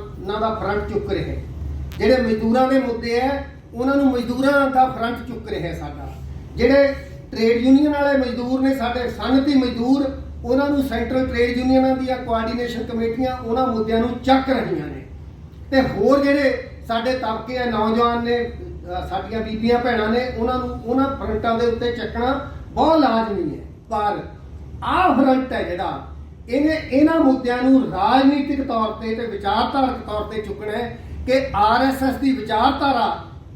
Front ਚੁੱਕ ਰਿਹਾ ਹੈ। ਜਿਹੜੇ ਮਜ਼ਦੂਰਾਂ ਦੇ ਮੁੱਦੇ ਹੈ, ਉਹਨਾਂ ਨੂੰ ਮਜ਼ਦੂਰਾਂ ਦਾ ਫਰੰਟ ਚੁੱਕ ਰਿਹਾ ਸਾਡਾ। ਜਿਹੜੇ ਟ੍ਰੇਡ ਯੂਨੀਅਨ ਵਾਲੇ ਮਜ਼ਦੂਰ ਨੇ, ਸਾਡੇ ਸਨਅਤੀ ਮਜ਼ਦੂਰ, ਉਹਨਾਂ ਨੂੰ ਸੈਂਟਰਲ ਟ੍ਰੇਡ ਯੂਨੀਅਨਾਂ ਦੀਆਂ ਕੋਆਰਡੀਨੇਸ਼ਨ ਕਮੇਟੀਆਂ ਉਹਨਾਂ ਮੁੱਦਿਆਂ ਨੂੰ ਚੱਕ ਰਹੀਆਂ ਨੇ। ਤੇ ਹੋਰ ਜਿਹੜੇ ਸਾਡੇ ਤਬਕੇ ਆ ਨੌਜਵਾਨ ਨੇ ਸਾਡੀਆਂ ਬੀਬੀਆਂ ਭੈਣਾਂ ਨੇ, ਉਹਨਾਂ ਨੂੰ ਉਹਨਾਂ ਫਰੰਟਾਂ ਦੇ ਉੱਤੇ ਚੱਕਣਾ ਬਹੁਤ ਲਾਜ਼ਮੀ ਹੈ। ਪਰ ਆਹ ਫਰੰਟ ਹੈ ਜਿਹੜਾ ਇਹਨੇ ਇਹਨਾਂ ਮੁੱਦਿਆਂ ਨੂੰ ਰਾਜਨੀਤਿਕ ਤੌਰ ਤੇ ਤੇ ਵਿਚਾਰਧਾਰਕ ਤੌਰ ਤੇ ਚੁੱਕਣਾ ਹੈ ਕਿ ਆਰਐਸਐਸ ਦੀ ਵਿਚਾਰਧਾਰਾ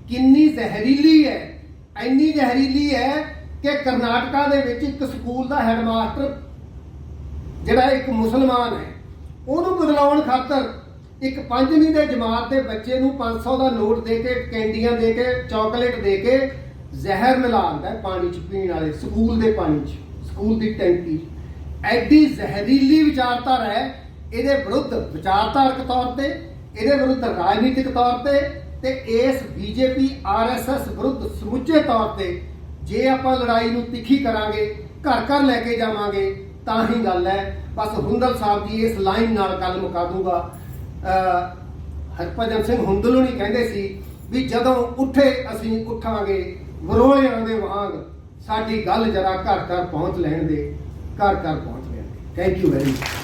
ਕਿੰਨੀ ਜ਼ਹਿਰੀਲੀ ਹੈ, ਇੰਨੀ ਜ਼ਹਿਰੀਲੀ ਹੈ ਕਿ ਕਰਨਾਟਕਾ ਦੇ ਵਿੱਚ ਇੱਕ ਸਕੂਲ ਦਾ ਹੈਡਮਾਸਟਰ ਜਿਹੜਾ ਇੱਕ ਮੁਸਲਮਾਨ ਹੈ, ਉਹਨੂੰ ਬਦਲਾਉਣ ਖਾਤਰ ਇੱਕ ਪੰਜਵੀਂ ਦੇ ਜਮਾਤ ਦੇ ਬੱਚੇ ਨੂੰ 500 ਦਾ ਨੋਟ ਦੇ ਕੇ, ਕੈਂਡੀਆਂ ਦੇ ਕੇ, ਚਾਕਲੇਟ ਦੇ ਕੇ ਜ਼ਹਿਰ ਮਿਲਾਉਂਦਾ ਹੈ ਪਾਣੀ ਚ ਪੀਣ ਵਾਲੇ, ਸਕੂਲ ਦੇ ਪਾਣੀ ਚ, ਸਕੂਲ ਦੀ ਟੈਂਕੀ 'ਚ। ਐਡੀ ਜ਼ਹਿਰੀਲੀ ਵਿਚਾਰਧਾਰਾ ਹੈ, ਇਹਦੇ ਵਿਰੁੱਧ ਵਿਚਾਰਧਾਰਕ ਤੌਰ ਤੇ, ਇਹਦੇ ਵਿਰੁੱਧ ਰਾਜਨੀਤਿਕ ਤੌਰ ਤੇ ਤੇ ਇਸ ਬੀਜੇਪੀ, ਆਰਐਸਐਸ ਵਿਰੁੱਧ ਸਮੁੱਚੇ ਤੌਰ ਤੇ ਜੇ ਆਪਾਂ ਲੜਾਈ ਨੂੰ ਤਿੱਖੀ ਕਰਾਂਗੇ, ਘਰ ਘਰ ਲੈ ਕੇ ਜਾਵਾਂਗੇ, ਤਾਂ ਹੀ ਗੱਲ ਹੈ। ਬਸ ਹੁੰਦਲ ਸਾਹਿਬ ਜੀ ਇਸ ਲਾਈਨ ਨਾਲ ਗੱਲ ਮੁਕਾ ਦੂੰਗਾ। ਅਹ ਹਰਭਜਨ ਸਿੰਘ ਹੁੰਦਲ ਨਹੀਂ ਕਹਿੰਦੇ ਸੀ ਵੀ ਜਦੋਂ ਉੱਠੇ ਅਸੀਂ ਉੱਠਾਂਗੇ ਵਰੋਲਿਆਂ ਦੇ ਵਾਂਗ ਸਾਡੀ ਗੱਲ ਜਰਾ ਘਰ ਘਰ ਪਹੁੰਚ ਲੈਣ ਦੇ। ਘਰ ਘਰ ਪਹੁੰਚ ਗਿਆ। Thank you very much